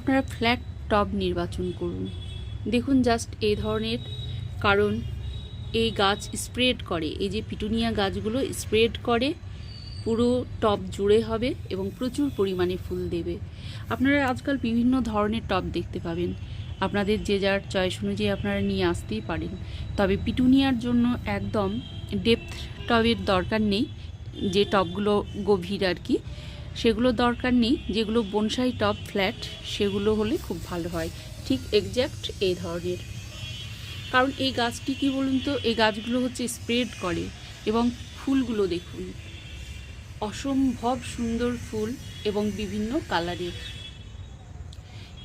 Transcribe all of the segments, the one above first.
আপনারা ফ্ল্যাট টব নির্বাচন করুন। দেখুন জাস্ট এই ধরনের কারণ এই গাছ স্প্রেড করে। এই যে পিটুনিয়া গাছগুলো স্প্রেড করে, পুরো টব জুড়ে হবে এবং প্রচুর পরিমাণে ফুল দেবে। আপনারা আজকাল বিভিন্ন ধরনের টব দেখতে পাবেন। আপনাদের যে যার চয়েস অনুযায়ী আপনারা নিয়ে আসতেই পারেন। তবে পিটুনিয়ার জন্য একদম ডেপথ টবের দরকার নেই। যে টবগুলো গভীর আর কি। সেগুলো দরকার নেই, যেগুলো বনসাই টপ ফ্ল্যাট সেগুলো হলে খুব ভালো হয়। ঠিক এক্স্যাক্ট এই ধরনের। কারণ এই গাছটি কি বলুন তো, এই গাছগুলো হচ্ছে স্প্রেড করে এবং ফুলগুলো দেখুন। অসম্ভব সুন্দর ফুল এবং বিভিন্ন কালারের।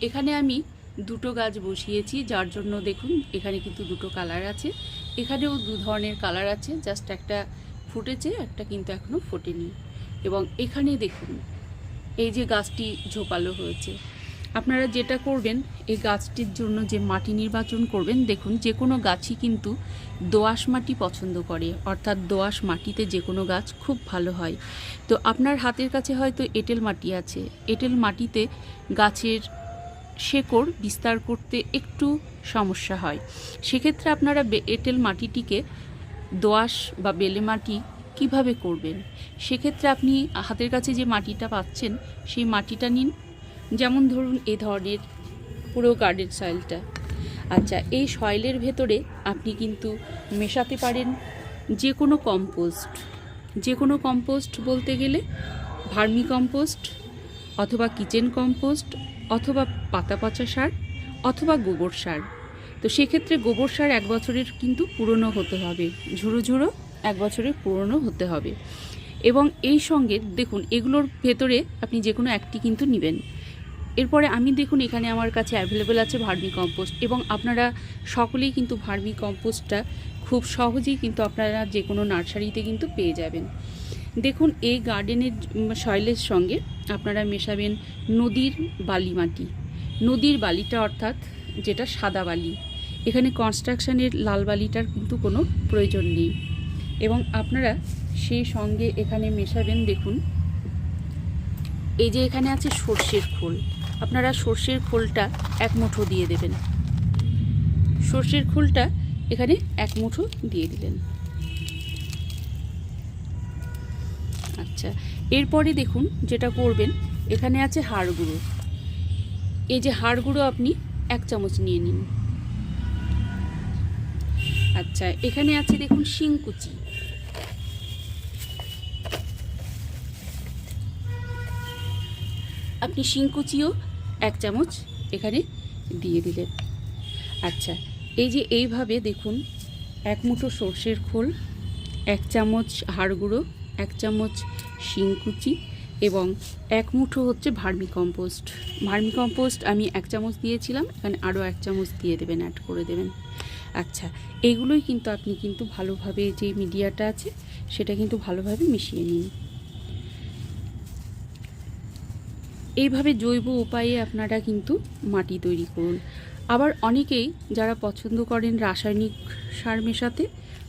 এখানে আমি দুটো গাছ বসিয়েছি, যার জন্য দেখুন এখানে কিন্তু দুটো কালার আছে। এখানেও দু ধরনের কালার আছে, জাস্ট একটা ফুটেছে, একটা কিন্তু এখনও ফোটেনি। এবং এখানে দেখুন, এই যে গাছটি ঝোপালো হয়েছে। আপনারা যেটা করবেন, এই গাছটির জন্য যে মাটি নির্বাচন করবেন, দেখুন, যে কোনো গাছই কিন্তু দোআঁশ মাটি পছন্দ করে, অর্থাৎ দোআঁশ মাটিতে যে কোনো গাছ খুব ভালো হয়। তো আপনার হাতের কাছে হয়তো এঁটেল মাটি আছে। এঁটেল মাটিতে গাছের শেকড় বিস্তার করতে একটু সমস্যা হয়। সেক্ষেত্রে আপনারা এঁটেল মাটিটিকে দোআঁশ বা বেলে মাটি কীভাবে করবেন? সেক্ষেত্রে আপনি হাতের কাছে যে মাটিটা পাচ্ছেন, সেই মাটিটা নিন। যেমন ধরুন এ ধরনের পুরো গার্ডেন সয়েলটা। আচ্ছা এই সয়েলের ভেতরে আপনি কিন্তু মেশাতে পারেন যে কোনো কম্পোস্ট। যে কোনো কম্পোস্ট বলতে গেলে ভার্মি কম্পোস্ট অথবা কিচেন কম্পোস্ট অথবা পাতা পচা সার অথবা গোবর সার। তো সেক্ষেত্রে গোবর সার এক বছরের কিন্তু পুরনো হতে হবে। ঝুড়ো ঝুড়ো এক বছরের পুরনো হতে হবে। এবং এই সঙ্গে দেখুন, এগুলোর ভেতরে আপনি যে কোনো একটি কিন্তু নেবেন। এরপরে আমি দেখুন, এখানে আমার কাছে অ্যাভেলেবেল আছে ভার্মি কম্পোস্ট এবং আপনারা সকলেই কিন্তু ভার্মি কম্পোস্টটা খুব সহজেই কিন্তু আপনারা যে কোনো নার্সারিতে কিন্তু পেয়ে যাবেন। দেখুন, এই গার্ডেনের সয়েলের সঙ্গে আপনারা মেশাবেন নদীর বালি মাটি। নদীর বালিটা অর্থাৎ যেটা সাদা বালি। এখানে কনস্ট্রাকশানের লাল বালিটার কিন্তু কোনো প্রয়োজন নেই। এবং আপনারা সেই সঙ্গে এখানে মেশাবেন, দেখুন। এই যে এখানে আছে সর্ষের খোল। আপনারা সর্ষের খোলটা এক মুঠো দিয়ে দেবেন। সর্ষের খোলটা এখানে এক মুঠো দিয়ে দিলেন। আচ্ছা এরপরে দেখুন যেটা করবেন, এখানে আছে হাড় গুঁড়ো। এই যে হাড় গুঁড়ো আপনি এক চামচ নিয়ে নিন। আচ্ছা এখানে আছে দেখুন শিংকুচি। আপনি শিংকুচিও এক চামচ এখানে দিয়ে দিলেন। আচ্ছা এই যে এইভাবে দেখুন, এক মুঠো সর্ষের খোল, এক চামচ হাড় গুঁড়ো এক চামচ শিংকুচি এবং এক মুঠো হচ্ছে ভার্মি কম্পোস্ট ভার্মি কম্পোস্ট আমি এক চামচ দিয়েছিলাম, এখানে আরও এক চামচ দিয়ে দেবেন অ্যাড করে দেবেন। আচ্ছা এইগুলোই কিন্তু আপনি কিন্তু ভালোভাবে যে মিডিয়াটা আছে, সেটা কিন্তু ভালোভাবে মিশিয়ে নিন। এইভাবে জৈব উপায়ে আপনারা কিন্তু মাটি তৈরি করুন। আবার অনেকেই যারা পছন্দ করেন রাসায়নিক সার মেশাতে,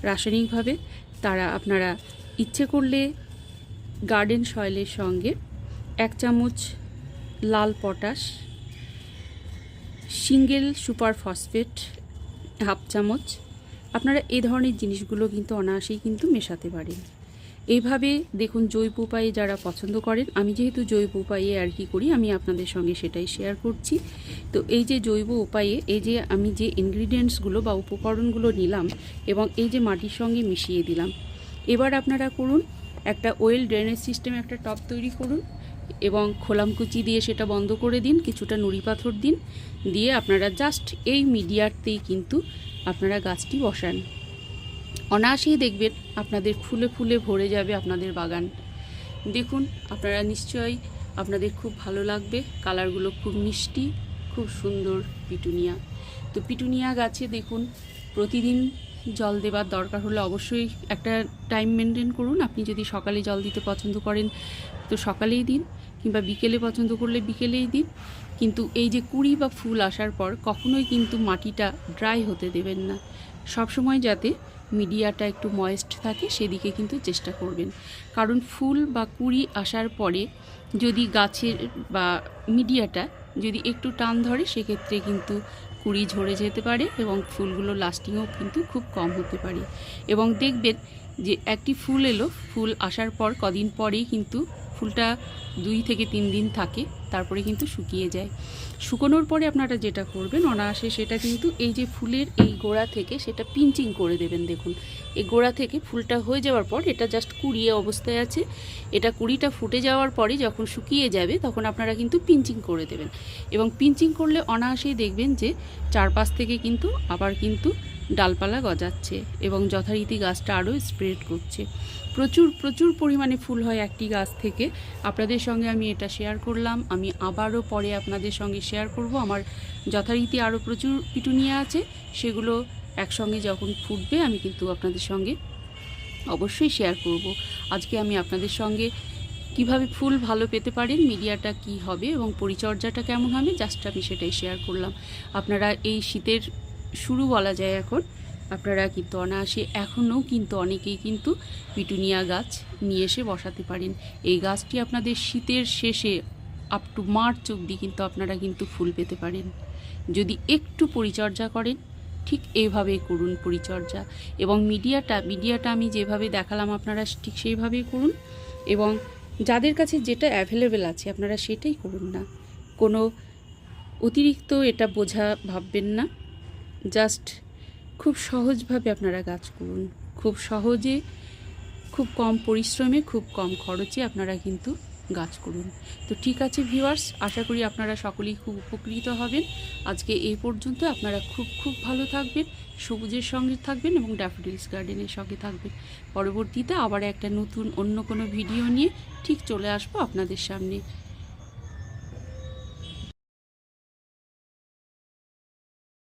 রাসায়নিকভাবে তারা আপনারা ইচ্ছে করলে গার্ডেন সয়েলের সঙ্গে এক চামচ লাল potash, single super phosphate, half চামচ, আপনারা এই ধরনের জিনিসগুলো কিন্তু অনায়াসেই কিন্তু মেশাতে পারেন। এইভাবে দেখুন জৈব উপায়ে যারা পছন্দ করেন, আমি যেহেতু জৈব উপায়ে আর কি করি, আমি আপনাদের সঙ্গে সেটাই শেয়ার করছি। তো এই যে জৈব উপায়ে এই যে আমি যে ইনগ্রিডিয়েন্টসগুলো বা উপকরণগুলো নিলাম এবং এই যে মাটির সঙ্গে মিশিয়ে দিলাম, এবার আপনারা করুন একটা ওয়েল ড্রেনেজ সিস্টেমে একটা টব তৈরি করুন এবং খোলামকুচি দিয়ে সেটা বন্ধ করে দিন, কিছুটা নুড়ি পাথর দিন, দিয়ে আপনারা জাস্ট এই মিডিয়ারতেই কিন্তু আপনারা গাছটি বসান। অনায়াসেই দেখবেন আপনাদের ফুলে ফুলে ভরে যাবে আপনাদের বাগান। দেখুন, আপনারা নিশ্চয়ই আপনাদের খুব ভালো লাগবে। কালারগুলো খুব মিষ্টি, খুব সুন্দর পিটুনিয়া। তো পিটুনিয়া গাছে দেখুন, প্রতিদিন জল দেবার দরকার হলে অবশ্যই একটা টাইম মেনটেন করুন। আপনি যদি সকালে জল দিতে পছন্দ করেন, তো সকালেই দিন কিংবা বিকেলে পছন্দ করলে বিকেলেই দিন। কিন্তু এই যে কুড়ি বা ফুল আসার পর কখনোই কিন্তু মাটিটা ড্রাই হতে দেবেন না। সবসময় যাতে মিডিয়াটা একটু ময়েস্ট থাকে, সেদিকে কিন্তু চেষ্টা করবেন। কারণ ফুল বা কুড়ি আসার পরে যদি গাছের বা মিডিয়াটা যদি একটু টান ধরে, সেক্ষেত্রে কিন্তু কুড়ি ঝরে যেতে পারে এবং ফুলগুলো লাস্টিংও কিন্তু খুব কম হতে পারে। এবং দেখবেন যে একটি ফুল এলো, ফুল আসার পর কদিন পরেই কিন্তু ফুলটা দুই থেকে তিন দিন থাকে, তারপরে কিন্তু শুকিয়ে যায়। শুকোনোর পরে আপনারা যেটা করবেন অনায়াসে সেটা কিন্তু এই যে ফুলের এই গোড়া থেকে সেটা পিঞ্চিং করে দেবেন দেখুন। এই গোড়া থেকে ফুলটা হয়ে যাওয়ার পর এটা জাস্ট কুড়িয়ে অবস্থায় আছে। এটা কুড়িটা ফুটে যাওয়ার পরে যখন শুকিয়ে যাবে তখন আপনারা কিন্তু পিঞ্চিং করে দেবেন। এবং পিঞ্চিং করলে অনায়াসেই দেখবেন যে চারপাশ থেকে কিন্তু আবার কিন্তু ডালপালা গজাচ্ছে এবং যথারীতি গাছটা আরও স্প্রেড করছে। প্রচুর প্রচুর পরিমাণে ফুল হয় একটি গাছ থেকে। আপনাদের সঙ্গে আমি এটা শেয়ার করলাম। আমি আবারও পরে আপনাদের সঙ্গে শেয়ার করব। আমার যথারীতি আরও প্রচুর পিটুনিয়া আছে, সেগুলো একসঙ্গে যখন ফুটবে আমি কিন্তু আপনাদের সঙ্গে অবশ্যই শেয়ার করব। আজকে আমি আপনাদের সঙ্গে কীভাবে ফুল ভালো পেতে পারেন, মিডিয়াটা কি হবে এবং পরিচর্যাটা কেমন হবে, জাস্ট আমি সেটাই শেয়ার করলাম। আপনারা এই শীতের শুরু বলা যায় এখন। আপনারা কিন্তু অনায়াসে এখনও কিন্তু অনেকেই কিন্তু পিটুনিয়া গাছ নিয়ে এসে বসাতে পারেন। এই গাছটি আপনাদের শীতের শেষে আপ টু মার্চ অবধি কিন্তু আপনারা কিন্তু ফুল পেতে পারেন। যদি একটু পরিচর্যা করেন, ঠিক এইভাবেই করুন পরিচর্যা। এবং মিডিয়াটা মিডিয়াটা আমি যেভাবে দেখালাম আপনারা ঠিক সেইভাবেই করুন। এবং যাদের কাছে যেটা অ্যাভেলেবেল আছে আপনারা সেটাই করুন না। কোনো অতিরিক্ত এটা বোঝা ভাববেন না। জাস্ট খুব সহজভাবে আপনারা গাছ করুন। খুব সহজে, খুব কম পরিশ্রমে, খুব কম খরচে আপনারা কিন্তু গাছ করুন। তো ঠিক আছে ভিউয়ার্স আশা করি আপনারা সকলেই খুব উপকৃত হবেন। আজকে এই পর্যন্ত আপনারা খুব খুব ভালো থাকবেন, সবুজের সঙ্গে থাকবেন এবং ড্যাফোডিলস গার্ডেনের সঙ্গে থাকবেন। পরবর্তীতে আবার একটা নতুন, অন্য কোনো ভিডিও নিয়ে ঠিক চলে আসব আপনাদের সামনে।